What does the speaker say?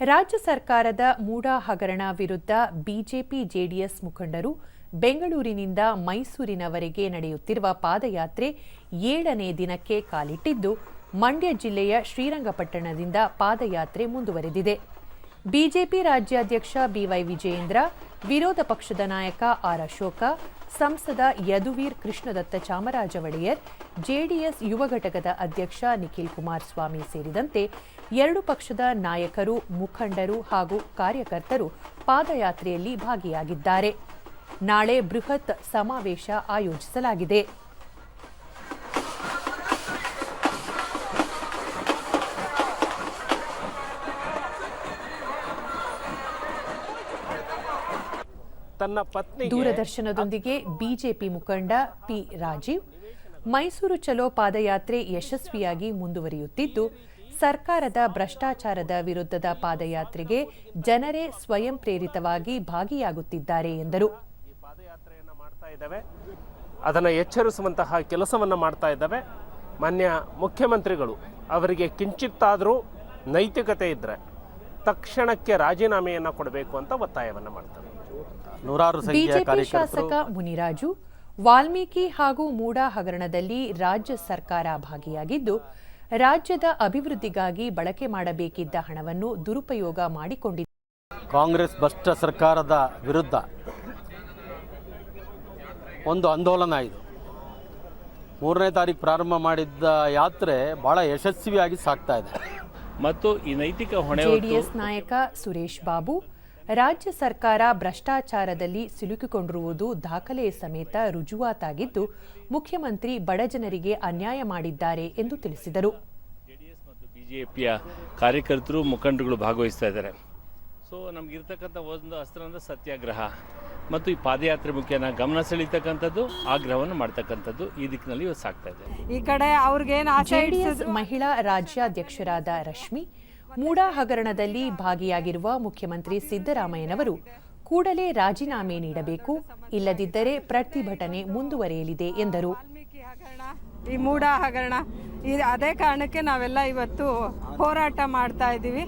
ರಾಜ್ಯ ಸರ್ಕಾರದ ಮೂಡಾ ಹಗರಣ ವಿರುದ್ಧ ಬಿಜೆಪಿ ಜೆಡಿಎಸ್ ಮುಖಂಡರು ಬೆಂಗಳೂರಿನಿಂದ ಮೈಸೂರಿನವರೆಗೆ ನಡೆಯುತ್ತಿರುವ ಪಾದಯಾತ್ರೆ ಏಳನೇ ದಿನಕ್ಕೆ ಕಾಲಿಟ್ಟಿದ್ದು, ಮಂಡ್ಯ ಜಿಲ್ಲೆಯ ಶ್ರೀರಂಗಪಟ್ಟಣದಿಂದ ಪಾದಯಾತ್ರೆ ಮುಂದುವರೆದಿದೆ. ಬಿಜೆಪಿ ರಾಜ್ಯಾಧ್ಯಕ್ಷ ಬಿವೈ ವಿಜಯೇಂದ್ರ, ವಿರೋಧ ಪಕ್ಷದ ನಾಯಕ ಆರ್ ಅಶೋಕ ಸಂಸದ ಯದುವೀರ್ ಕೃಷ್ಣದತ್ತ ಚಾಮರಾಜ ಒಡೆಯರ್, ಜೆಡಿಎಸ್ ಯುವ ಘಟಕದ ಅಧ್ಯಕ್ಷ ನಿಖಿಲ್ ಕುಮಾರಸ್ವಾಮಿ ಸೇರಿದಂತೆ ಎರಡು ಪಕ್ಷದ ನಾಯಕರು, ಮುಖಂಡರು ಹಾಗೂ ಕಾರ್ಯಕರ್ತರು ಪಾದಯಾತ್ರೆಯಲ್ಲಿ ಭಾಗಿಯಾಗಿದ್ದಾರೆ. ನಾಳೆ ಬೃಹತ್ ಸಮಾವೇಶ ಆಯೋಜಿಸಲಾಗಿದೆ. ತನ್ನ ಪತ್ನಿ ದೂರದರ್ಶನದೊಂದಿಗೆ ಬಿಜೆಪಿ ಮುಖಂಡ ಪಿ ರಾಜೀವ್ ಮೈಸೂರು ಚಲೋ ಪಾದಯಾತ್ರೆ ಯಶಸ್ವಿಯಾಗಿ ಮುಂದುವರಿಯುತ್ತಿದ್ದು ಸರ್ಕಾರದ ಭ್ರಷ್ಟಾಚಾರದ ವಿರುದ್ಧದ ಪಾದಯಾತ್ರೆಗೆ ಜನರೇ ಸ್ವಯಂ ಪ್ರೇರಿತವಾಗಿ ಭಾಗಿಯಾಗುತ್ತಿದ್ದಾರೆ ಎಂದರು. ಈ ಪಾದಯಾತ್ರೆಯನ್ನು ಮಾಡ್ತಾ ಇದ್ದಾವೆ. ಅದನ್ನು ಎಚ್ಚರಿಸುವಂತಹ ಕೆಲಸವನ್ನು ಮಾಡ್ತಾ ಇದ್ದಾವೆ. ಮಾನ್ಯ ಮುಖ್ಯಮಂತ್ರಿಗಳು ಅವರಿಗೆ ಕಿಂಚಿತ್ತಾದರೂ ನೈತಿಕತೆ ಇದ್ದರೆ ತಕ್ಷಣಕ್ಕೆ ರಾಜೀನಾಮೆಯನ್ನು ಕೊಡಬೇಕು ಅಂತ ಒತ್ತಾಯವನ್ನು ಮಾಡ್ತಾರೆ. ನೂರಾರು ಬಿಜೆಪಿ ಶಾಸಕ ಮುನಿರಾಜು ವಾಲ್ಮೀಕಿ ಹಾಗೂ ಮೂಡಾ ಹಗರಣದಲ್ಲಿ ರಾಜ್ಯ ಸರ್ಕಾರ ಭಾಗಿಯಾಗಿದ್ದು ರಾಜ್ಯದ ಅಭಿವೃದ್ಧಿಗಾಗಿ ಬಳಕೆ ಮಾಡಬೇಕಿದ್ದ ಹಣವನ್ನು ದುರುಪಯೋಗ ಮಾಡಿಕೊಂಡಿದೆ. ಕಾಂಗ್ರೆಸ್ ಭ್ರಷ್ಟ ಸರ್ಕಾರದ ವಿರುದ್ಧ ಒಂದು ಆಂದೋಲನ ಇದು ಮೂರನೇ ತಾರೀಕು ಪ್ರಾರಂಭ ಮಾಡಿದ್ದ ಯಾತ್ರೆ ಬಹಳ ಯಶಸ್ವಿಯಾಗಿ ಸಾಗ್ತಾ ಇದೆ. ಮತ್ತು ಈ ನೈತಿಕ ಹೊಣೆ ಹೊತ್ತು ಜೆಡಿಎಸ್ ನಾಯಕ ಸುರೇಶ್ ಬಾಬು ರಾಜ್ಯ ಸರ್ಕಾರ ಭ್ರಷ್ಟಾಚಾರದಲ್ಲಿ ಸಿಲುಕಿಕೊಂಡಿರುವುದು ದಾಖಲೆ ಸಮೇತ ರುಜುವಾತಾಗಿದ್ದು ಮುಖ್ಯಮಂತ್ರಿ ಬಡಜನರಿಗೆ ಅನ್ಯಾಯ ಮಾಡಿದ್ದಾರೆ ಎಂದು ತಿಳಿಸಿದರು. ಜೆಡಿಎಸ್ ಮತ್ತು ಬಿಜೆಪಿಯ ಕಾರ್ಯಕರ್ತರು ಮುಖಂಡರುಗಳು ಭಾಗವಹಿಸ್ತಾ ಇದ್ದಾರೆ. ಸೊ ನಮಗಿರ್ತಕ್ಕಂಥ ಒಂದು ಅಸ್ತ್ರ ಅಂದ್ರೆ ಸತ್ಯಾಗ್ರಹ. ಮತ್ತು ಈ ಪಾದಯಾತ್ರೆ ಮುಖ್ಯನ ಗಮನ ಸೆಳೀತಕ್ಕಂಥದ್ದು ಆಗ್ರಹವನ್ನು ಮಾಡ್ತಕ್ಕಂಥದ್ದು ಈ ದಿಕ್ಕಿನಲ್ಲಿ ಇವತ್ತು ಸಾಕ್ತಾ ಇದೆ ಈ ಕಡೆ ಅವ್ರಿಗೆ ಮಹಿಳಾ ರಾಜ್ಯಾಧ್ಯಕ್ಷರಾದ ರಶ್ಮಿ ಮೂಡಾ ಹಗರಣದಲ್ಲಿ ಭಾಗಿಯಾಗಿರುವ ಮುಖ್ಯಮಂತ್ರಿ ಸಿದ್ದರಾಮಯ್ಯನವರು ಕೂಡಲೇ ರಾಜೀನಾಮೆ ನೀಡಬೇಕು, ಇಲ್ಲದಿದ್ದರೆ ಪ್ರತಿಭಟನೆ ಮುಂದುವರಿಯಲಿದೆ ಎಂದರು. ಈ ಮೂಡಾ ಹಗರಣ ಅದೇ ಕಾರಣಕ್ಕೆ ನಾವೆಲ್ಲ ಇವತ್ತು ಹೋರಾಟ ಮಾಡ್ತಾ ಇದ್ದೀವಿ.